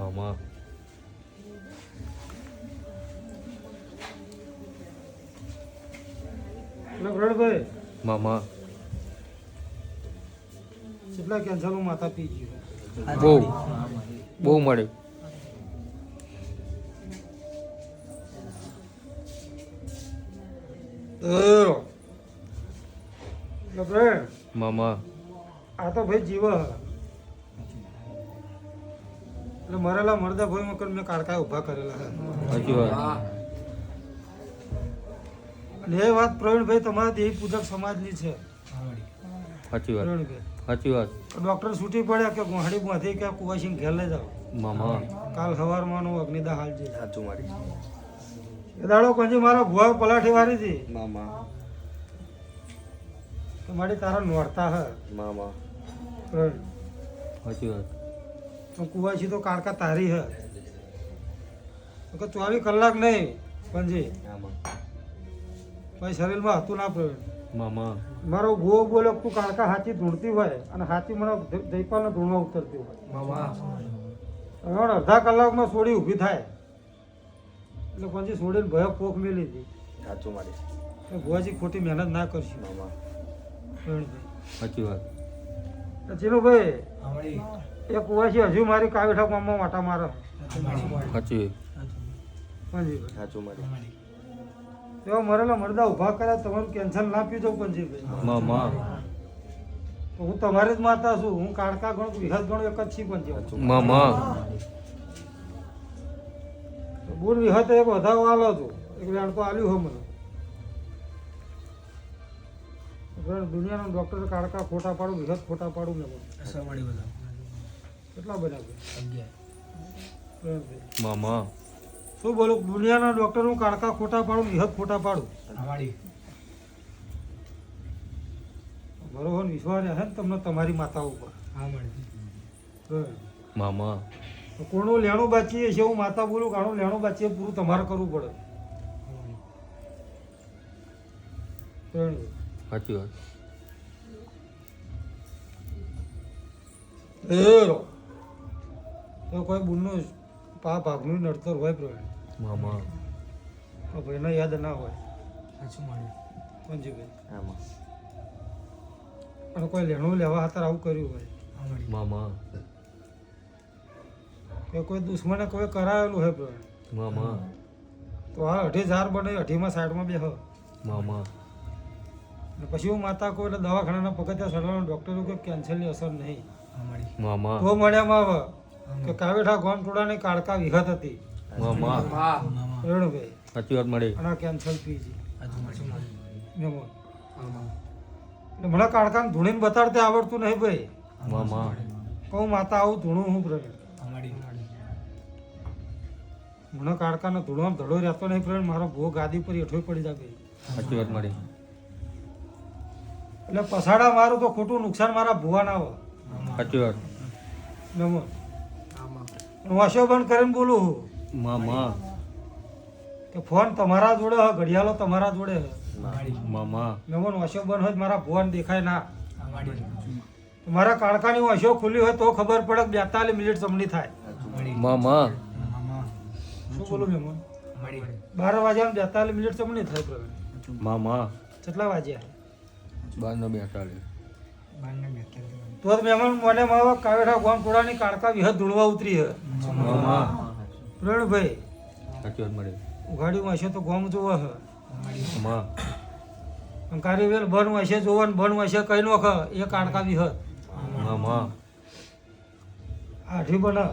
મામા મામા કેટલા કેન્સરનું માથા પી ગયું બહુ બહુ મળે મામા આ તો ભાઈ જીવ હ. એટલે મરેલા મરદા ભાઈ મકર મેં કાળકા ઊભા કરેલા. સાચી વાત. અને એ વાત પ્રવીણભાઈ તમારા દેવી પૂજક સમાજની છે. સાચી વાત. સાચી વાત. ડોક્ટર છૂટી પડ્યા કે ગુહાડી માંથી કે ઘેર લઈ જાઓ? મામા. કાલ સવારમાં નું અગ્નિદા હાલ છે સાચું મારી એ દાડો કંજી મારા ભુવા પલાઠી વારી હતી. મામા. મારી તારા નોરતા હ. મામા. પ્રવીણ. સાચી વાત. તો કુવાસી તો કાળકા તારી હે. કે ચોવીસ કલાક નહીં પંજી. ભાઈ શરીરમાં હતું ના પ્રવીણ. મામા. મારો ગો બોલે તું કાળકા હાથી ધૂણતી હોય અને હાથી મને જયપાલને ધૂણવા ઉતરતી હોય. મામા. અડધા કલાકમાં સોડી ઊભી થાય. એટલે પછી સોડીને ભય પોખ મેલી હતી સાચું મારી. ભુવાજી ખોટી મહેનત ના કરશું. મામા. સાચી વાત. ચીનુભાઈ એક કુવાસી હજુ મારી કાવેઠા ગામમાં વાટા મારે. સાચી સાચું મારી. એવા મરેલા મરદા ઊભા કર્યા તમારું કેન્સર ના પીજો પંજીભાઈ ભાઈ. તો હું તમારી જ માતા છું હું કાળકા ગણું વિહત ગણું એક જ છી પંજી બોલ વિહત એક વધારો આલો હતો એક લાડકો આલ્યું હો મને દુનિયાનો ડોક્ટર કાળકા ખોટા પાડું વિગત ખોટા પાડું મેં બધા. કેટલા બધા મામા. શું બોલું? દુનિયાના ડોક્ટર હું કાળકા ખોટા પાડું વિહત ખોટા પાડું? બરોબર વિશ્વાસ રહે ને તમને તમારી માતા ઉપર. પ્રવીણ. મામા. તો કોનું લેણું બાચીએ છે હું માતા બોલું કાણું લેણું બાચીએ પૂરું તમારે કરવું પડે. સાચી વાત. તો કોઈ બુનનું પા ભાગનું નડતર હોય પ્રવીણ મામા. તો ભાઈને યાદ ના હોય. પંજીભાઈ આમાં. અને કોઈ લેણું લેવા હતા આવું કર્યું હોય. મામા. કે કોઈ દુશ્મને કોઈ કરાયેલું હોય પ્રવીણ મામા. તો આ અઢી હજાર બને અઢીમાં સાઈડમાં બે હ મામા. પછી હું માતા કોઈ એટલે દવાખાનાના પગથિયા સડવાનો ડૉક્ટરો કે કેન્સરની અસર નહીં. મામા તો મળ્યામાં આવે કે કાવેઠા ગોમ ટોળાની કાળકા વિઘત હતી. મામા રેણુભાઈ. સાચી વાત મળી. અને કેન્સલ પીજી એટલે મને કાળકાને ધૂણીને બતાડતે આવડતું નહીં ભાઈ. કહું માતા આવું ધૂણું હું પ્રવીણ. મને કાળકાનો ધૂણો ધડો રહેતો નહીં પ્રવીણ. મારો ભો ગાદી પર એઠો પડી જાય ભાઈ. સાચી વાત મળી. એટલે પસાડા મારું તો ખોટું નુકસાન મારા ભૂવા ના આવે સાચી વાત. મેમો વાસો બંધ કરીને બોલું હું મામા કે ફોન તમારા જોડે હ ઘડિયાળો તમારા જોડે હ. મામા મેમોન અશોભન બંધ હોય મારા ભુવાને દેખાય ના. મારા કાળકાની વાસો ખુલ્લી હોય તો ખબર પડે કે બેતાલીસ મિનિટ જમણી થાય. મામા શું બોલું મેમન બાર વાગ્યા બેતાલીસ મિનિટ જમણી થાય પ્રવીણ. મામા કેટલા વાગ્યા? બાર નો બેતાલીસ તો જ મહેમાન મને માવા કાવેઠા ગોમ ટોળાની કાળકા વિહત ધૂળવા ઉતરી હે મામા. પ્રવીણભાઈ સાચી વાત મળી. ઉઘાડી વાંચે તો ગોમ જોવા હે મામા. અને કારીવેલ બન વાંચે જોવા ને બન વાંચે કઈ નો એ કાળકા વિહત. મામા. આઠી બના